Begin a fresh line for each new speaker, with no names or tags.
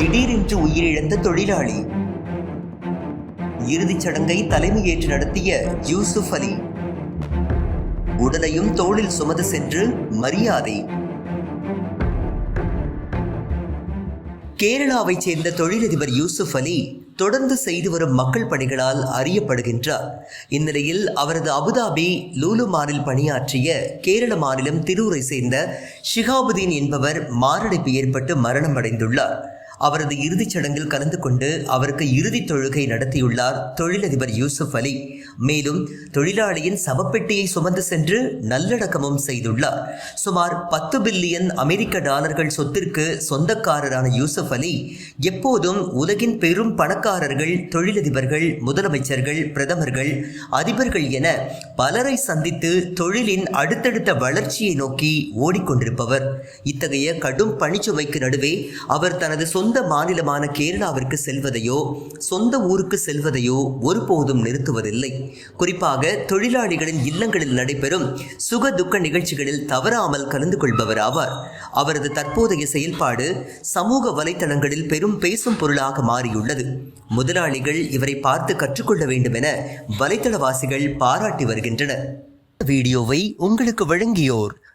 திடீரென்று உயிரிழந்த தொழிலாளி. இறுதிச் சடங்கை தலைமையேற்று நடத்திய யூசுப் அலி. உடலையும் தோளில் சுமந்து சென்று மரியாதை. கேரளாவைச் சேர்ந்த தொழிலதிபர் யூசுப் அலி தொடர்ந்து செய்து வரும் மக்கள் பணிகளால் அறியப்படுகின்றார். இந்நிலையில் அவரது அபுதாபி லூலு மாலில் பணியாற்றிய கேரள மாநிலம் திருவூரை சேர்ந்த ஷிகாபுதீன் என்பவர் மாரடைப்பு ஏற்பட்டு மரணம் அடைந்துள்ளார் அவரது இறுதிச் சடங்கில் கலந்து கொண்டு அவருக்கு இறுதி தொழுகை நடத்தியுள்ளார் தொழிலதிபர் யூசுப் அலி. மேலும் தொழிலாளியின் சவப்பெட்டியை சுமந்து சென்று நல்லடக்கமும் செய்துள்ளார். சுமார் பத்து பில்லியன் அமெரிக்க டாலர்கள் சொத்திற்கு சொந்தக்காரரான யூசுப் அலி எப்போதும் உலகின் பெரும் பணக்காரர்கள் தொழிலதிபர்கள் முதலமைச்சர்கள் பிரதமர்கள் அதிபர்கள் என பலரை சந்தித்து தொழிலின் அடுத்தடுத்த வளர்ச்சியை நோக்கி ஓடிக்கொண்டிருப்பவர். இத்தகைய கடும் பணிச்சுமைக்கு நடுவே அவர் தனது சொந்த மாநிலமான கேரளாவிற்கு செல்வதையோ சொந்த ஊருக்கு செல்வதையோ ஒருபோதும் நிறுத்துவதில்லை. குறிப்பாக தொழிலாளிகளின் இல்லங்களில் நடைபெறும் சுக துக்க நிகழ்ச்சிகளில் தவறாமல் கலந்து கொள்பவர் ஆவார் அவரது தற்போதைய செயல்பாடு சமூக வலைதளங்களில் பெரும் பேசும் பொருளாக மாறியுள்ளது. முதலாளிகள் இவரை பார்த்து கற்றுக்கொள்ள வேண்டும் என வலைத்தளவாசிகள் பாராட்டி வருகின்றனர். வீடியோவை உங்களுக்கு வழங்கியோர்